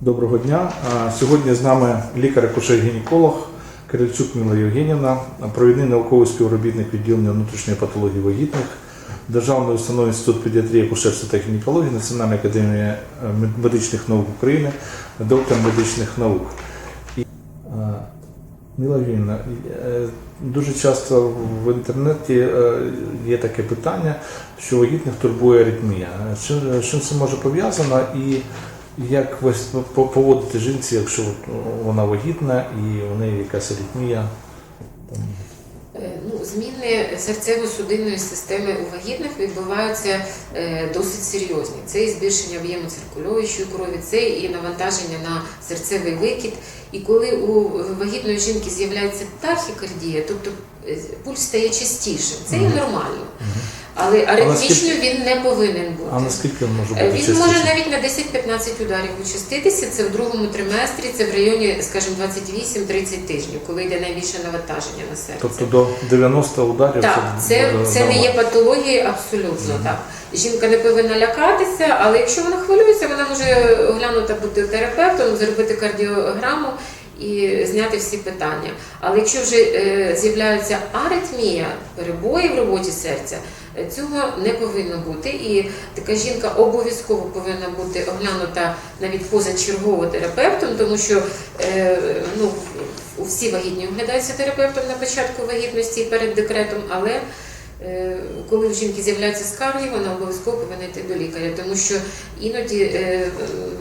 Доброго дня. Сьогодні з нами лікар-акушер-гінеколог Кирильчук Міла Євгенівна, провідний науковий співробітник відділення внутрішньої патології вагітних, Державної установи Інститут педіатрії, акушерства та гінекології, Національної академії е, медичних наук України, доктор медичних наук. Е, Міла Євгенівна, е, дуже часто в інтернеті є таке питання, що вагітних турбує аритмія. Чим це може пов'язано і як ви по- поводите жінці, якщо вона вагітна і у неї якась аритмія? Е, Ну, зміни серцево-судинної системи у вагітних відбуваються е, досить серйозні. Це і збільшення об'єму циркульуючої крові, це і навантаження на серцевий викид. І коли у вагітної жінки з'являється тахікардія, тобто е, пульс стає частішим, це Мгм. нормально. Але аритмічно наскільки- він не повинен бути. а наскільки він може Е, бути Він може навіть на 10-15 ударів участитися. Це в другому триместрі, це в районі, скажімо, 28-30 тижнів, коли йде найбільше навантаження на серце. Тобто до 90 ударів Так, це, буде це не є патологія абсолютно так. Жінка не повинна лякатися, але якщо вона хвилюється, вона може оглянути бути терапевтом, зробити кардіограму і зняти всі питання. Але якщо вже е, з'являється аритмія, перебої в роботі серця, е, цього не повинно бути. І така жінка обов'язково повинна бути оглянута навіть позачергово терапевтом, тому що е, ну, всі вагітні оглядаються терапевтом на початку вагітності перед декретом, але коли в жінки з'являються скарги, вона обов'язково повинна йти до лікаря, тому що іноді е,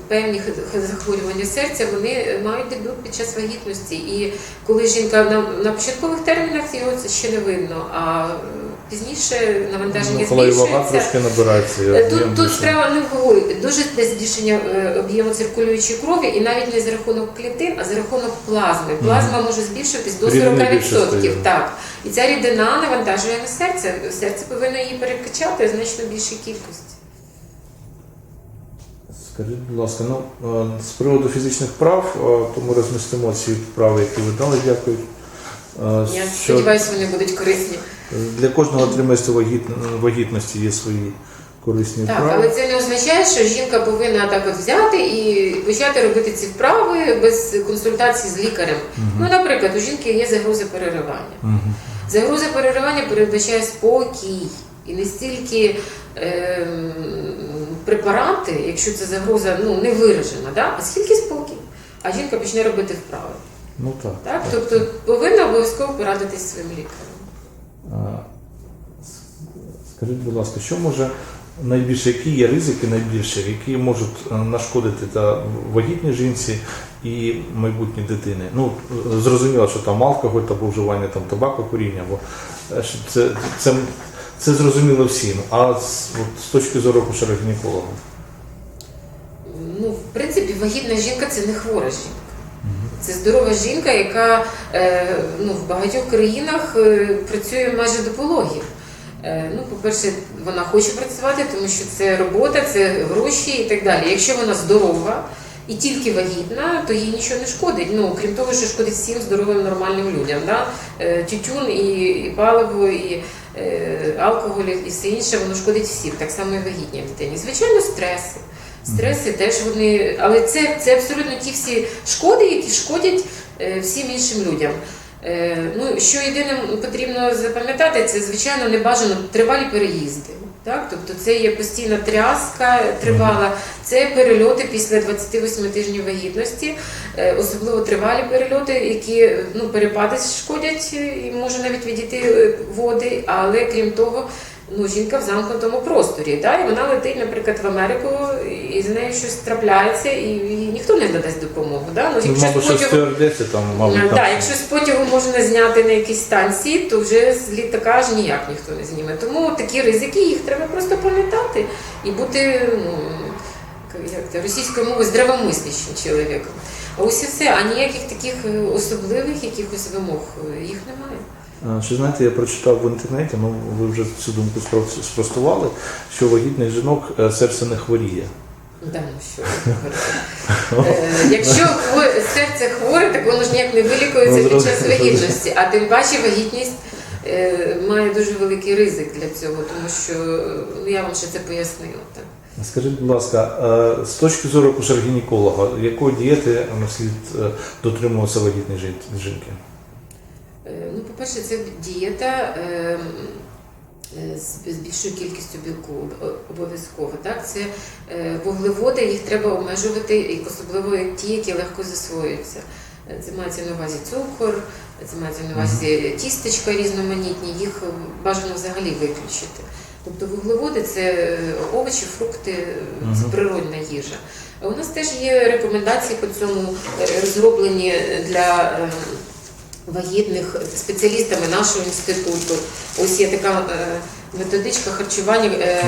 певні захворювання серця вони мають дебют під час вагітності. І коли жінка на, на початкових термінах його ще не видно, а е, пізніше навантаження Ну, збільшується. трошки набирається. і Е, Тут, тут більше. справа не в вагові. Дуже десь збільшення е, об'єму циркулюючої крові, і навіть не за рахунок клітин, а за рахунок плазми. Плазма може збільшитись до Рідини більше 40%. стає. Так. І ця рідина навантажує на серце. Серце повинно її перекачати значно більшій кількості. Скажіть, будь ласка, ну е, з приводу фізичних прав, е, то ми розмістимо ці вправи, які ви дали, дякую. Е, Я що сподіваюся, вони будуть корисні. Для кожного триместру вагітн- вагітності є свої корисні Так, вправи. але це не означає, що жінка повинна так от взяти і почати робити ці вправи без консультації з лікарем. Ну, наприклад, у жінки є загроза переривання. Мгм. Загроза переривання передбачає спокій і не стільки ем, препарати, якщо це загроза ну, не виражена, да? а скільки спокій. А жінка почне робити вправи. Ну так. Так? Тобто повинна обов'язково порадитись своїм лікарем. Скажіть, будь ласка, що може найбільше, які є ризики найбільше, які можуть е, нашкодити та вагітній жінці і майбутній дитини? Ну, зрозуміло, що там алкоголь або вживання там табаку, куріння, бо е, це, це, це зрозуміло всім. А з, от, з точки зору акушера-гінеколога? Ну, в принципі, вагітна жінка це не хвора жінка. Це здорова жінка, яка е, ну, в багатьох країнах працює майже до пологів. Е, ну, по-перше, вона хоче працювати, тому що це робота, це гроші і так далі. Якщо вона здорова і тільки вагітна, то їй нічого не шкодить. Ну, крім того, що шкодить всім здоровим нормальним людям. Да? Е, тютюн і, і паливо, і е, алкоголь, і все інше, воно шкодить всім, так само і вагітній дитині. Звичайно, стреси. Стреси теж вони, але це, це абсолютно ті всі шкоди, які шкодять всім іншим людям. Е, ну, що єдине потрібно запам'ятати, це звичайно не бажано тривалі переїзди. Так? Тобто це є постійна тряска тривала, це перельоти після 28 тижнів вагітності, е, особливо тривалі перельоти, які ну, перепади шкодять і може навіть відійти е, води, але крім того, ну, жінка в замкнутому просторі. Да? І вона летить, наприклад, в Америку, і з нею щось трапляється, і їй ніхто не надасть допомогу. Да? Ну, Ну, якщо мабуть, з потягу- там, мабуть, Е, там. Так, якщо з потягу можна зняти на якійсь станції, то вже з літака аж ніяк ніхто не зніме. Тому такі ризики їх треба просто пам'ятати і бути ну, як це, російською мовою здравомислящим чоловіком. А ось і все, а ніяких таких е, особливих якихось вимог е, їх немає. Чи знаєте, я прочитав в інтернеті, ну ви вже цю думку спростували, що вагітних жінок е, серце не хворіє. Да, ну що ви говорите. Е, Якщо серце хворе, так воно ж ніяк не вилікується Ну, під час вагітності. А тим паче вагітність е, має дуже великий ризик для цього, тому що ну, я вам ще це пояснила. Так. Скажіть, будь ласка, е, з точки зору акушер-гінеколога, якої дієти ну, слід е, дотримуватися вагітної жінки? По-перше, це дієта е, е, з з більшою кількістю білку обов'язково. Так? Це е, вуглеводи, їх треба обмежувати, особливо ті, які легко засвоюються. Це мається на увазі цукор, це мається на увазі тістечка різноманітні, їх бажано взагалі виключити. Тобто вуглеводи це е, овочі, фрукти, це природна їжа. У нас теж є рекомендації по цьому розроблені для е, вагітних спеціалістами нашого інституту. Ось є така е, методичка харчування е,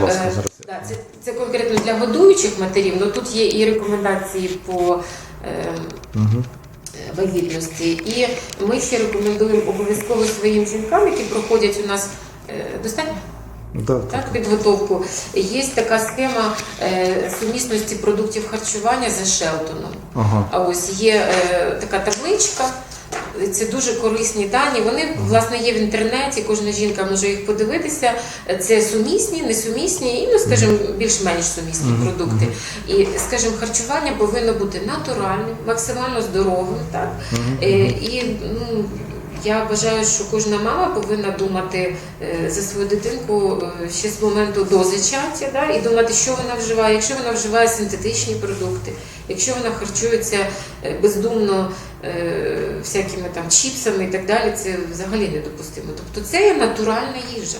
Ну, е, для це, це конкретно для годуючих матерів. але тут є і рекомендації по Угу. вагітності. І ми ще рекомендуємо обов'язково своїм жінкам, які проходять у нас достатньо Да, так, підготовку. Є така схема е, сумісності продуктів харчування за Шелтоном. Ага. А ось є е, така табличка. Це дуже корисні дані. Вони власне є в інтернеті. Кожна жінка може їх подивитися. Це сумісні, несумісні і, ну скажімо, більш-менш сумісні Мгм, продукти. І, скажімо, харчування повинно бути натуральним, максимально здоровим. Так Мгм. Е, і ну. Я вважаю, що кожна мама повинна думати е, за свою дитинку е, ще з моменту до зачаття, да, і думати, що вона вживає. Якщо вона вживає синтетичні продукти, якщо вона харчується е, бездумно всякими там чіпсами і так далі, це взагалі недопустимо. Тобто це є натуральна їжа.